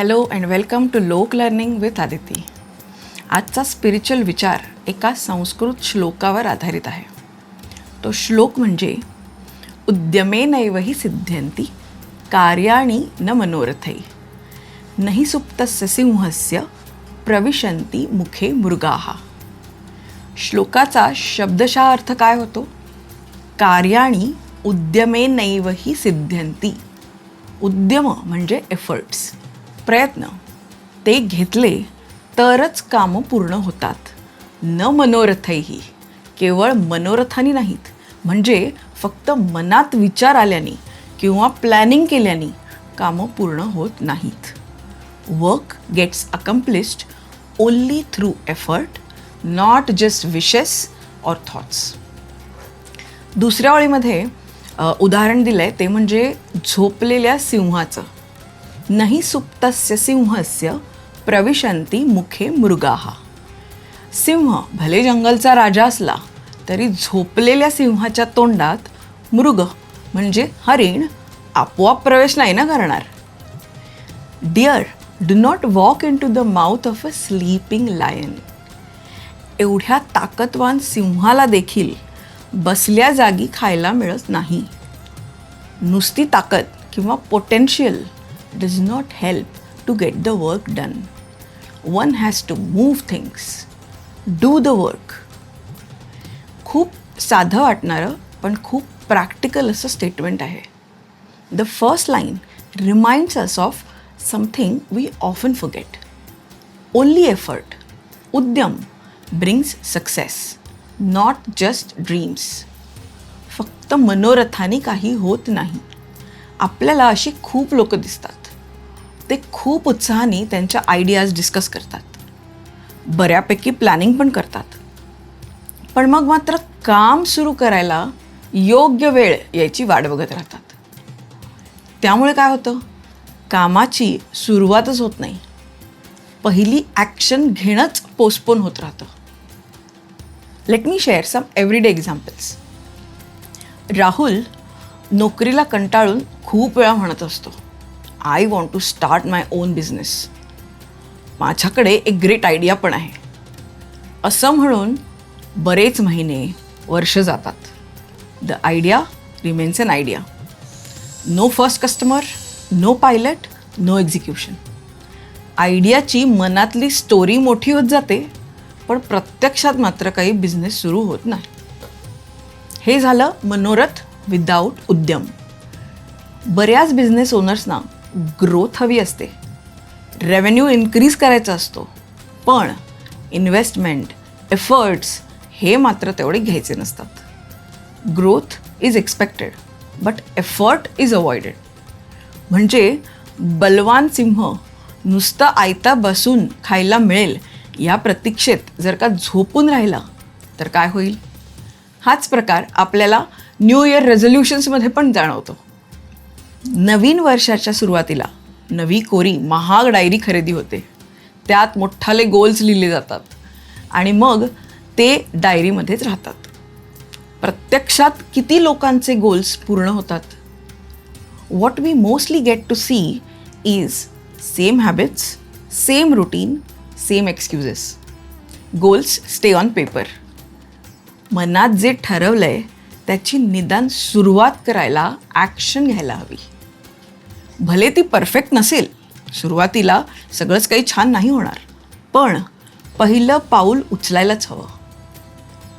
Hello and welcome to Lok learning with Aditi आजचा spiritual विचार एका संस्कृत श्लोकावर आधारित आहे. तो श्लोक म्हणजे उद्यमेनैव हि सिद्ध्यंती कार्याणि न मनोरथै नहि सुप्तस्य सिंहस्य प्रविशन्ति मुखे मृगाः. श्लोकाचा शब्दशः अर्थ काय होतो? कार्याणी उद्यमेनैव हि सिद्ध्यंती उद्यम म्हणजे एफर्ट्स प्रयत्न ते घेतले तरच कामं पूर्ण होतात. न मनोरथही केवळ मनोरथानी नाहीत म्हणजे फक्त मनात विचार आल्याने किंवा प्लॅनिंग केल्याने कामं पूर्ण होत नाहीत. Work gets accomplished only through effort not just wishes or thoughts दुसऱ्या ओळीमध्ये उदाहरण दिलं आहे ते म्हणजे झोपलेल्या सिंहाचं. नाही सुप्तस्य सिंहस्य प्रविशंती मुखे मृगाः। सिंह भले जंगलचा राजा असला तरी झोपलेल्या सिंहाच्या तोंडात मृग म्हणजे हरिण आपोआप प्रवेश नाही ना करणार? Dear do not walk into the mouth of a sleeping lion एवढ्या ताकदवान सिंहाला देखील बसल्या जागी खायला मिळत नाही. नुसती ताकद किंवा potential does not help to get the work done One has to move things do the work खूप साधं वाटणारं पण खूप प्रॅक्टिकल असं स्टेटमेंट आहे. The first line reminds us of something we often forget only effort उद्यम brings success not just dreams फक्त मनोरथाने काही होत नाही. आपल्याला अशी खूप लोक दिसतात. ते खूप उत्साहाने त्यांच्या आयडियाज डिस्कस करतात. बऱ्यापैकी प्लॅनिंग पण करतात. पण मग मात्र काम सुरू करायला योग्य वेळ यायची वाट बघत राहतात. त्यामुळे काय होतं? कामाची सुरुवातच होत नाही. पहिली ॲक्शन घेणंच पोस्टपोन होत राहतं. Let me share some everyday examples Rahul नोकरीला कंटाळून खूप वेळा म्हणत असतो. I want to start my own business माझ्याकडे एक ग्रेट आयडिया पण आहे. असं म्हणून बरेच महिने वर्ष जातात. The idea remains an idea no first customer no pilot no execution आयडियाची मनातली स्टोरी मोठी होत जाते पण प्रत्यक्षात मात्र काही बिझनेस सुरू होत नाही. हे झालं मनोरथ विदाऊट उद्यम. बऱ्याच बिझनेस ओनर्सना ग्रोथ हवी असते. रेव्हेन्यू इन्क्रीज करायचा असतो. पण इन्व्हेस्टमेंट एफर्ट्स हे मात्र तेवढे घ्यायचे नसतात. Growth is expected but effort is avoided म्हणजे बलवान सिंह नुसतं आयता बसून खायला मिळेल या प्रतीक्षेत जर का झोपून राहिला तर काय होईल? हाच प्रकार आपल्याला न्यू इयर रेझोल्युशन्समध्ये पण जाणवतो. नवीन वर्षाच्या सुरुवातीला नवी कोरी महाग डायरी खरेदी होते. त्यात मोठाले गोल्स लिहिले जातात आणि मग ते डायरीमध्येच राहतात. प्रत्यक्षात किती लोकांचे गोल्स पूर्ण होतात? What we mostly get to see is same habits same routine same excuses goals stay on paper मनात जे ठरवलं आहे त्याची निदान सुरुवात करायला ॲक्शन घ्यायला हवी. भले ती परफेक्ट नसेल सुरुवातीला सगळंच काही छान नाही होणार पण पहिलं पाऊल उचलायलाच हवं.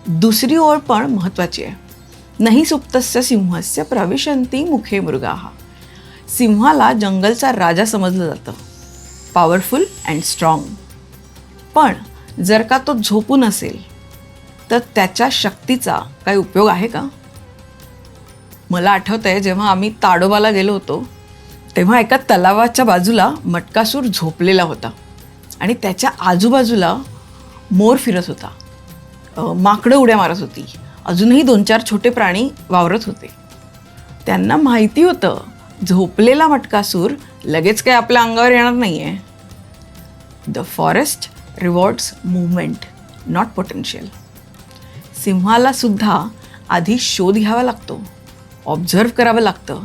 दुसरी ओळ पण महत्त्वाची आहे. नाही सुप्तस्य सिंहस्य प्रविशंती मुखे मृगाहा सिंहाला जंगलचा राजा समजलं जातं. पॉवरफुल अँड स्ट्रॉंग पण जर का तो झोपून असेल तर त्याच्या शक्तीचा काही उपयोग आहे का? मला आठवतं आहे जेव्हा आम्ही ताडोबाला गेलो होतो तेव्हा एका तलावाच्या बाजूला मटकासूर झोपलेला होता आणि त्याच्या आजूबाजूला मोर फिरत होता. माकडं उड्या मारत होती. अजूनही दोन चार छोटे प्राणी वावरत होते. त्यांना माहिती होतं झोपलेला मटकासूर लगेच काही आपल्या अंगावर येणार नाही आहे the forest rewards movement not potential सिंहाला सुद्धा आधी शोध घ्यावा लागतो. ऑब्झर्व करावं लागतं.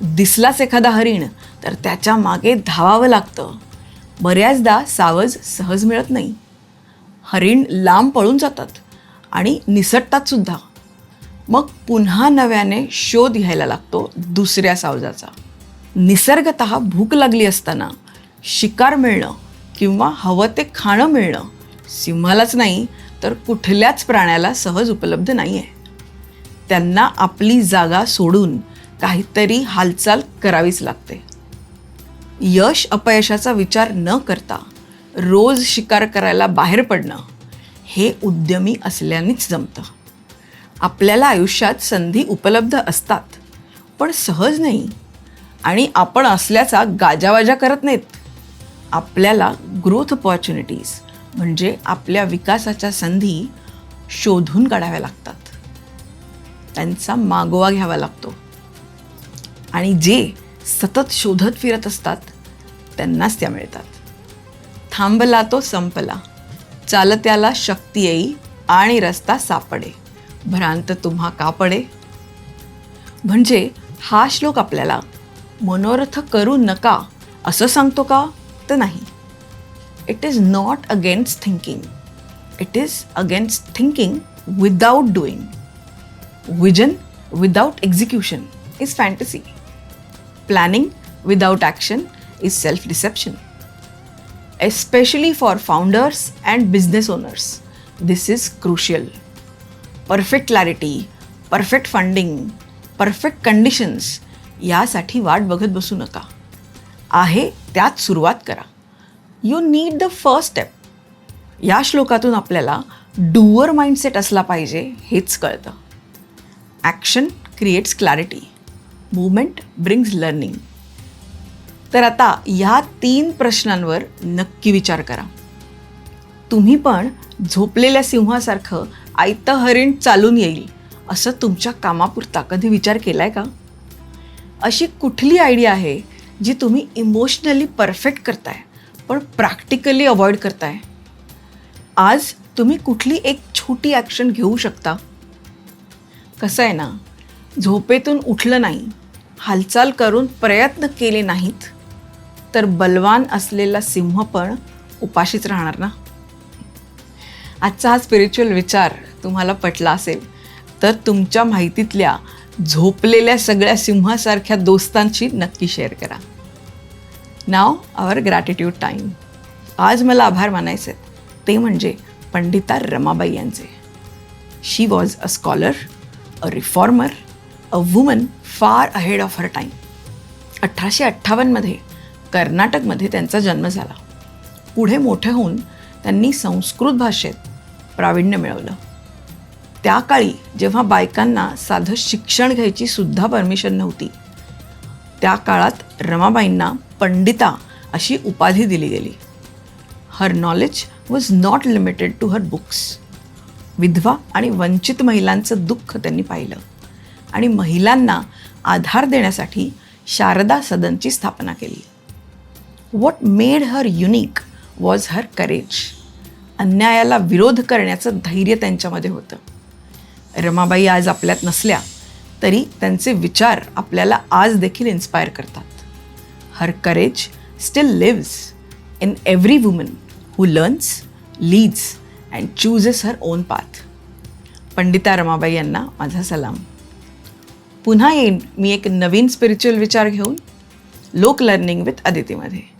दिसलाच एखादा हरिण तर त्याच्यामागे धावावं लागतं. बऱ्याचदा सावज सहज मिळत नाही. हरिण लांब पळून जातात आणि निसटतात सुद्धा मग पुन्हा नव्याने शोध घ्यायला लागतो दुसऱ्या सावजाचा. निसर्गत भूक लागली असताना शिकार मिळणं किंवा हवं ते खाणं मिळणं सिंहालाच नाही तर कुठल्याच प्राण्याला सहज उपलब्ध नाही आहे त्यांना आपली जागा सोडून काहीतरी हालचाल करावीच लागते. यश अपयशाचा विचार न करता रोज शिकार करायला बाहेर पडणं हे उद्यमी असल्यानेच जमतं. आपल्याला आयुष्यात संधी उपलब्ध असतात पण सहज नाही आणि आपण असल्याचा गाजावाजा करत नाहीत. आपल्याला ग्रोथ अपॉर्च्युनिटीज म्हणजे आपल्या विकासाच्या संधी शोधून काढाव्या लागतात. त्यांचा मागोवा घ्यावा लागतो. आणि जे सतत शोधत फिरत असतात त्यांनाच त्या मिळतात. थांबला तो संपला. चालत्याला शक्ती येई आणि रस्ता सापडे. भ्रांत तुम्हा का पडे? म्हणजे हा श्लोक आपल्याला मनोरथ करू नका असं सांगतो का? तर नाही. It is not against thinking it is against thinking without doing vision without execution is fantasy planning without action is self deception especially for founders and business owners. This is crucial. Perfect clarity perfect funding perfect conditions यासाठी वाट बघत बसू नका आहे त्यात सुरुवात करा you need the first step या श्लोकातून आपल्याला डुअर माइंडसेट असला पाहिजे हेच कळतं. Action creates clarity movement brings learning तर आता ह्या तीन प्रश्नांवर नक्की विचार करा. तुम्ही पण झोपलेल्या सिंहासारखं आयतं हरिण चालून येईल असं तुमच्या कामापुरता कधी विचार केलाय का? अशी कुठली आयडिया आहे जी तुम्ही इमोशनली परफेक्ट करताय? पण प्रॅक्टिकली अवॉइड करताय. आज तुम्ही कुठली एक छोटी ॲक्शन घेऊ शकता. कसं आहे ना झोपेतून उठलं नाही हालचाल करून प्रयत्न केले नाहीत तर बलवान असलेला सिंह पण उपाशीच राहणार ना? आजचा हा स्पिरिच्युअल विचार तुम्हाला पटला असेल तर तुमच्या माहितीतल्या झोपलेल्या सगळ्या सिंहासारख्या दोस्तांशी नक्की शेअर करा. नाव आवर ग्रॅटिट्यूड टाईम आज मला आभार मानायचे आहेत. ते म्हणजे पंडिता रमाबाई यांचे. She was a scholar a reformer a woman far ahead of her time अठराशे अठ्ठावन्नमध्ये कर्नाटकमध्ये त्यांचा जन्म झाला. पुढे मोठे होऊन त्यांनी संस्कृत भाषेत प्रावीण्य मिळवलं. त्या काळी जेव्हा बायकांना साधं शिक्षण घ्यायची सुद्धा परमिशन नव्हती त्या काळात रमाबाईंना पंडिता अशी उपाधी दिली गेली. Her knowledge was not limited to her books विधवा आणि वंचित महिलांचं दुःख त्यांनी पाहिलं. आणि महिलांना आधार देण्यासाठी शारदा सदनची स्थापना केली. What made her unique was her courage अन्यायाला विरोध करण्याचं धैर्य त्यांच्यामध्ये होतं. रमाबाई आज आपल्यात नसल्या तरी त्यांचे विचार आपल्याला आज देखील इन्स्पायर करतात. Her courage still lives in every woman who learns leads and chooses her own path Pandita Ramabai यांना माझा सलाम. पुन्हा येईन मी एक नवीन स्पिरिच्युअल विचार घेऊन लोक लर्निंग विथ अदितीमध्ये